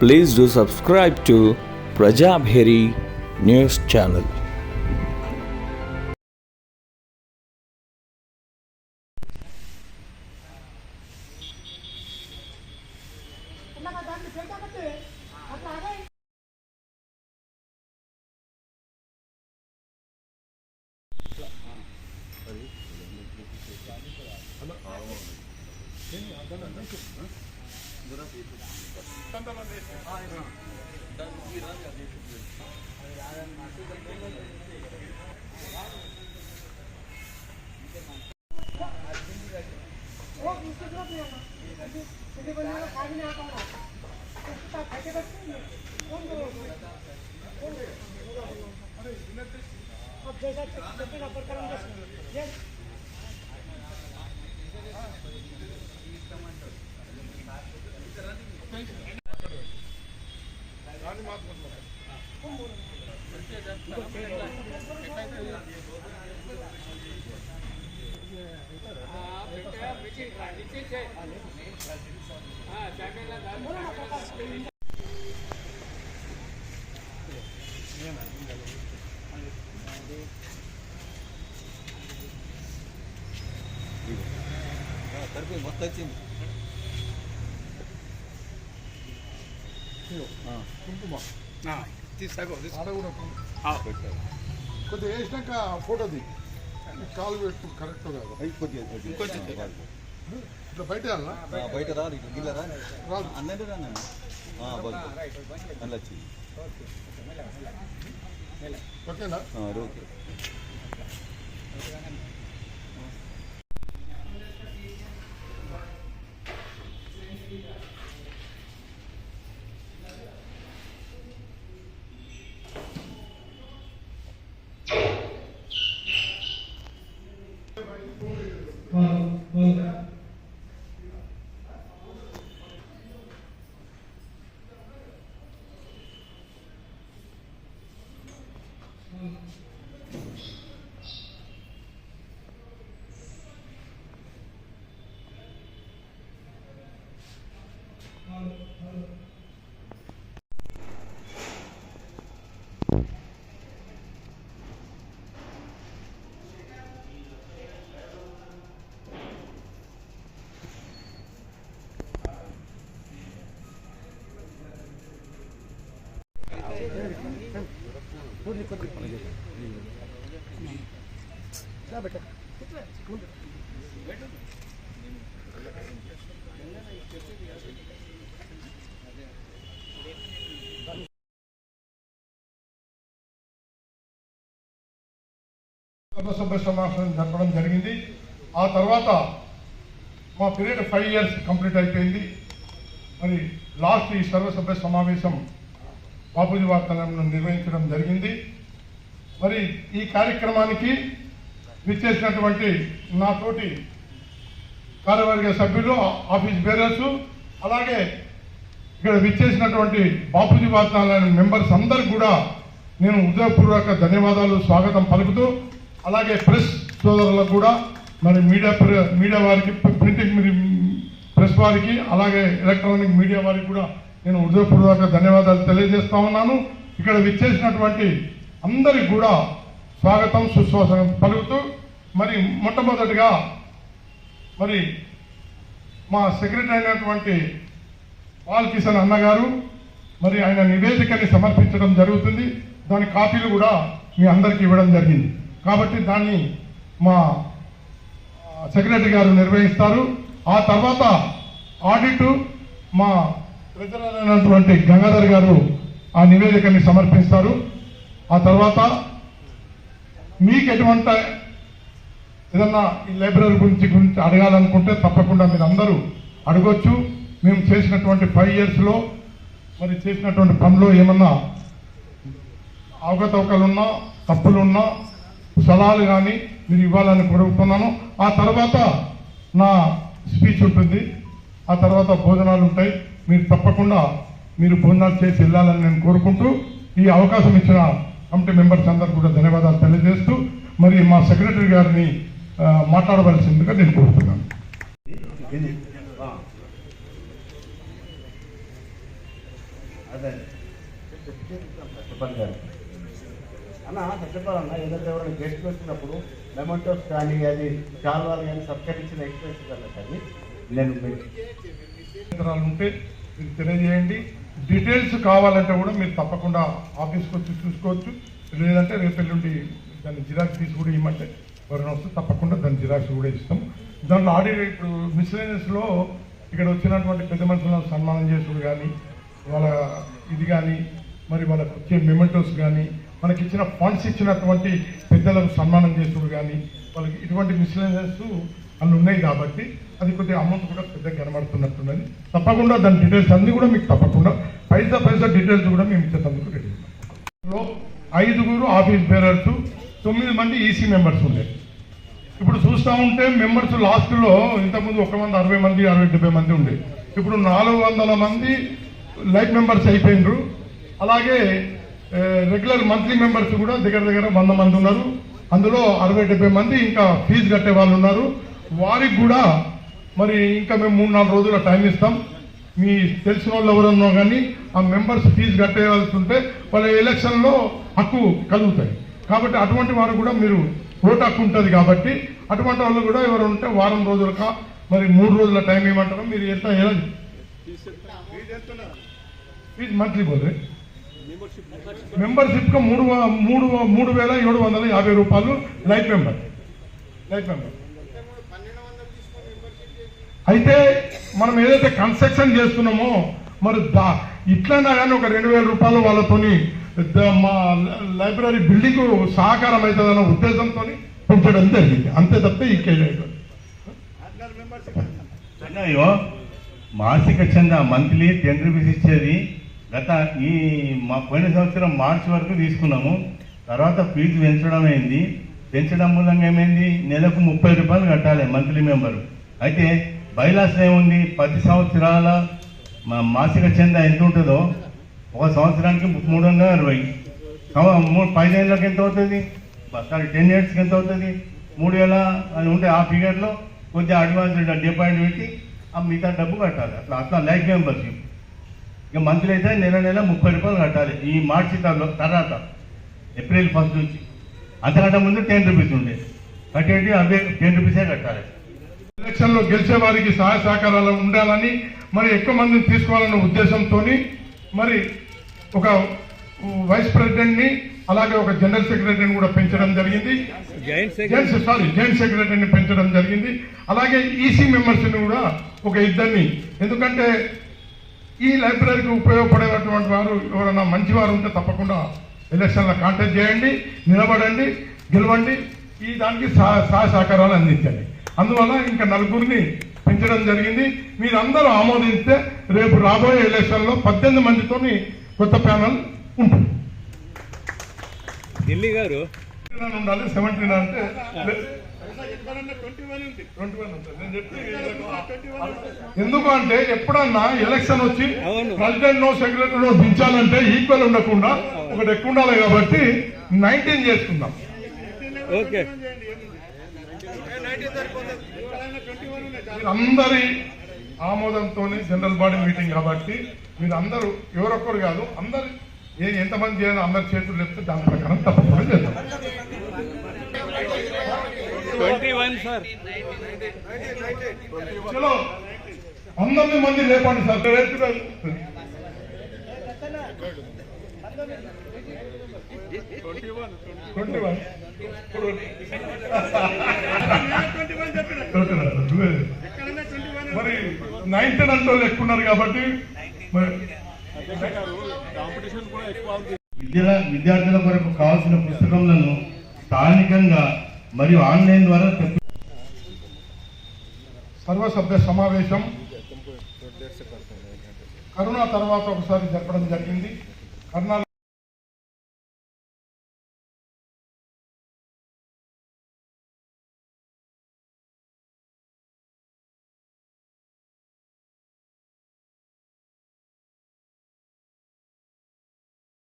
please do subscribe to Prajabheri News Channel. जरा కుంకుమ కొద్దిగా వేసినాక ఫోటో ది కాలు పెట్టు కరెక్ట్ కాదు అయి కొద్దిగా కొద్దిగా. కొంచెం. ఇట్లా బయట వెళ్ళాలా? ఆ, బయట రా ఇట్లా గిల్ల రా రాదు అన్నది రా నాన్న. ఆ, బస్ అందులో వచ్చి ఓకేనా ఆ, ఓకే సభ్య సమావేశం జరపడం జరిగింది. ఆ తర్వాత మా పీరియడ్ ఫైవ్ ఇయర్స్ కంప్లీట్ అయిపోయింది. మరి లాస్ట్ ఈ సర్వసభ్య సమావేశం బాపూజీ వార్తలను నిర్వహించడం జరిగింది. మరి ఈ కార్యక్రమానికి విచ్చేసినటువంటి నాతోటి కార్యవర్గ సభ్యులు ఆఫీస్ బేరర్స్ అలాగే ఇక్కడ విచ్చేసినటువంటి బాపూజీ వార్తాలయ మెంబర్స్ అందరికి కూడా నేను హృదయపూర్వక ధన్యవాదాలు స్వాగతం పలుకుతూ అలాగే ప్రెస్ సోదరులకు కూడా మరి మీడియా ప్ర- మీడియా వారికి ప్రింటింగ్ ప్రెస్ వారికి అలాగే ఎలక్ట్రానిక్ మీడియా వారికి కూడా నేను హృదయపూర్వక ధన్యవాదాలు తెలియజేస్తా ఉన్నాను. ఇక్కడ విచ్చేసినటువంటి అందరికి కూడా స్వాగతం సుస్వాగతం పలుకుతూ మరి మొట్టమొదటిగా మరి మా సెక్రటరీ అయినటువంటి పాల్ కిషన్ అన్నగారు మరి ఆయన నివేదికని సమర్పించడం జరుగుతుంది. దాని కాపీలు కూడా మీ అందరికీ ఇవ్వడం జరిగింది. కాబట్టి దాన్ని మా సెక్రటరీ గారు నిర్వహిస్తారు. ఆ తర్వాత ఆడిట్ మా ట్రెజరర్ అయినటువంటి గంగాధర్ గారు ఆ నివేదికని సమర్పిస్తారు. ఆ తర్వాత మీకు ఎటువంటి ఏదన్నా ఈ లైబ్రరీ గురించి గురించి అడగాలనుకుంటే తప్పకుండా మీరు అందరూ అడగొచ్చు. మేము చేసినటువంటి ఫైవ్ ఇయర్స్లో మరి చేసినటువంటి పనిలో ఏమన్నా అవకతవకలున్నా తప్పులున్నా స్థలాలు కానీ మీరు ఇవ్వాలని కోరుకుంటున్నాను. ఆ తర్వాత నా స్పీచ్ ఉంటుంది. ఆ తర్వాత భోజనాలు ఉంటాయి. మీరు తప్పకుండా మీరు భోజనాలు చేసి వెళ్ళాలని నేను కోరుకుంటూ ఈ అవకాశం ఇచ్చిన కమిటీ మెంబర్స్ అందరికీ కూడా ధన్యవాదాలు తెలియజేస్తూ మరి మా సెక్రటరీ గారిని మాట్లాడవలసిందిగా నేను కోరుతున్నాను. అదే. చెప్పండి గారు. అన్న చెప్పాలన్న ఏదైతే ఎవరైనా గెస్ట్ వచ్చినప్పుడు మెమెంటోస్ కానీ అది చాలాలు కానీ సత్కరించిన ఎక్స్ప్రెస్ అన్నట్టు నేను ఉంటే మీరు తెలియజేయండి. డీటెయిల్స్ కావాలంటే కూడా మీరు తప్పకుండా ఆఫీస్కి వచ్చి చూసుకోవచ్చు. లేదంటే రేపు ఎల్లుండి దాన్ని జిరాక్స్ తీసి కూడా ఇవ్వమంటే ఎవరైనా వస్తే తప్పకుండా దాని జిరాక్స్ కూడా ఇస్తాం. దాంట్లో ఆడిట్ ఇప్పుడు మిస్లేనియస్లో ఇక్కడ వచ్చినటువంటి పెద్ద మనుషులను సన్మానం చేసుడు కానీ వాళ్ళ ఇది కానీ మరి వాళ్ళకి వచ్చే మెమెంటోస్ కానీ మనకి ఇచ్చిన ఫండ్స్ ఇచ్చినటువంటి పెద్దలకు సన్మానం చేసుడు కానీ వాళ్ళకి ఇటువంటి మిస్లేనియస్ అన్ని ఉన్నాయి కాబట్టి అది కొద్దిగా అమౌంట్ కూడా పెద్దగా కనబడుతున్నట్టున్నది. తప్పకుండా దాని డీటెయిల్స్ అన్ని కూడా మీకు తప్పకుండా పైసా పైసా డీటెయిల్స్ కూడా మేము ఇచ్చేటందుకు రెడీ ఉన్నాం. ఐదుగురు ఆఫీస్ బేరర్స్ తొమ్మిది మంది ఈసీ మెంబర్స్ ఉండే. ఇప్పుడు చూస్తూ ఉంటే మెంబర్స్ లాస్ట్లో ఇంతకుముందు ఒక మంది అరవై మంది అరవై డెబ్బై మంది ఉండేది ఇప్పుడు నాలుగు వందల మంది లైఫ్ మెంబర్స్ అయిపోయినరు. అలాగే రెగ్యులర్ మంత్లీ మెంబర్స్ కూడా దగ్గర దగ్గర వంద మంది ఉన్నారు. అందులో అరవై డెబ్బై మంది ఇంకా ఫీజు కట్టే వాళ్ళు ఉన్నారు. వారికి కూడా మరి ఇంకా మేము మూడు నాలుగు రోజుల టైం ఇస్తాం. మీ తెలిసిన వాళ్ళు ఎవరన్నా కానీ ఆ మెంబర్స్ ఫీజు కట్టేయాల్సి ఉంటే వాళ్ళ ఎలక్షన్లో హక్కు కలుగుతాయి. కాబట్టి అటువంటి వారు కూడా మీరు ఓటు హక్కు ఉంటుంది కాబట్టి అటువంటి వాళ్ళు కూడా ఎవరు ఉంటే వారం రోజులక మరి మూడు రోజుల టైం ఏమంటారో మీరు ఎంత ఎలా ఫీజు మంత్లీ పోతే మెంబర్షిప్కి మూడు మూడు మూడు వేల ఏడు వందల యాభై రూపాయలు లైఫ్ మెంబర్. Life member. అయితే మనం ఏదైతే కన్స్ట్రక్షన్ చేస్తున్నామో మరి దా ఇట్లైనా కానీ ఒక రెండు వేల రూపాయలు వాళ్ళతోని మా లైబ్రరీ బిల్డింగ్ సహకారం అవుతుందన్న ఉద్దేశంతో పెంచడం జరిగింది. అంతే తప్పితే ఈ కేజీ అయ్యో మాసిక చందా మంత్లీ టెన్ రూపీస్ ఇచ్చేది గత ఈ మా పోయిన సంవత్సరం మార్చి వరకు తీసుకున్నాము. తర్వాత ఫీజు పెంచడం అయింది పెంచడం మూలంగా ఏమైంది? నెలకు ముప్పై రూపాయలు కట్టాలి మంత్లీ మెంబర్. అయితే బైలాస్ ఏముంది? పది సంవత్సరాల మా మాసిక చెంద ఎంత ఉంటుందో ఒక సంవత్సరానికి మూడు వందల అరవై. పదిహేనులకు ఎంత అవుతుంది? సారీ టెన్ ఇయర్స్కి ఎంత అవుతుంది? మూడు వేల అని ఉంటే ఆ ఫిగర్లో కొద్దిగా అడ్వాన్స్ డిపాయింట్ పెట్టి ఆ మిగతా డబ్బు కట్టాలి. అట్లా అట్లా లైఫ్ మెంబర్షిప్. ఇక మంత్లీ అయితే నెల నెల ముప్పై రూపాయలు కట్టాలి. ఈ మార్చి తర్వా- తర్వాత ఏప్రిల్ ఫస్ట్ నుంచి. అంతకంటే ముందు టెన్ రూపీస్ ఉండే. కట్టేటి అవే టెన్ రూపీసే కట్టాలి. ఎలక్షన్లో గెలిచే వారికి సహాయ సహకారాలు ఉండాలని మరి ఎక్కువ మందిని తీసుకోవాలన్న ఉద్దేశంతో మరి ఒక వైస్ ప్రెసిడెంట్ని అలాగే ఒక జనరల్ సెక్రటరీని కూడా పెంచడం జరిగింది. జెంట్స్ సారీ జాయింట్ సెక్రటరీని పెంచడం జరిగింది. అలాగే ఈసీ మెంబర్స్ని కూడా ఒక ఇద్దరిని. ఎందుకంటే ఈ లైబ్రరీకి ఉపయోగపడేటటువంటి వారు ఎవరైనా మంచి వారు ఉంటే తప్పకుండా ఎలక్షన్లో కాంటాక్ట్ చేయండి నిలబడండి గెలవండి ఈ దానికి సహ- సహాయ సహకారాలు అందించండి. అందువల్ల ఇంకా నలుగురిని పెంచడం జరిగింది. మీరందరూ ఆమోదిస్తే రేపు రాబోయే ఎలక్షన్లో పద్దెనిమిది మందితోని కొత్త ప్యానల్ ఉంటుంది. ఢిల్లీ గారు. ఉండాలి సెవెంటీన్ అంటే ఎందుకు అంటే ఎప్పుడన్నా ఎలక్షన్ వచ్చి. ప్రెసిడెంట్ నో సెక్రటరీ నో దించాలంటే ఈక్వల్ ఉండకుండా ఒకటి ఎక్కువ ఉండాలి కాబట్టి నైన్టీన్ చేసుకుందాం. ఓకే. అందరి ఆమోదంతో జనరల్ బాడీ మీటింగ్ కాబట్టి మీరు అందరూ ఎవరొక్కరు కాదు అందరు ఏ ఎంతమంది చేయాలో అందరి చేతులు లేపితే దాని ప్రకారం తప్పకుండా చేద్దాం. సార్. చలో. పంతొమ్మిది మంది లేపండి సార్. మరి నైన్టీన్ అంటే వాళ్ళు ఎక్కువ ఉన్నారు కాబట్టి మరి విద్య విద్యార్థుల కొరకు కావాల్సిన పుస్తకములను స్థానికంగా మరియు ఆన్లైన్ ద్వారా సర్వసభ్య సమావేశం. కరోనా తర్వాత ఒకసారి జరపడం జరిగింది. కరోనా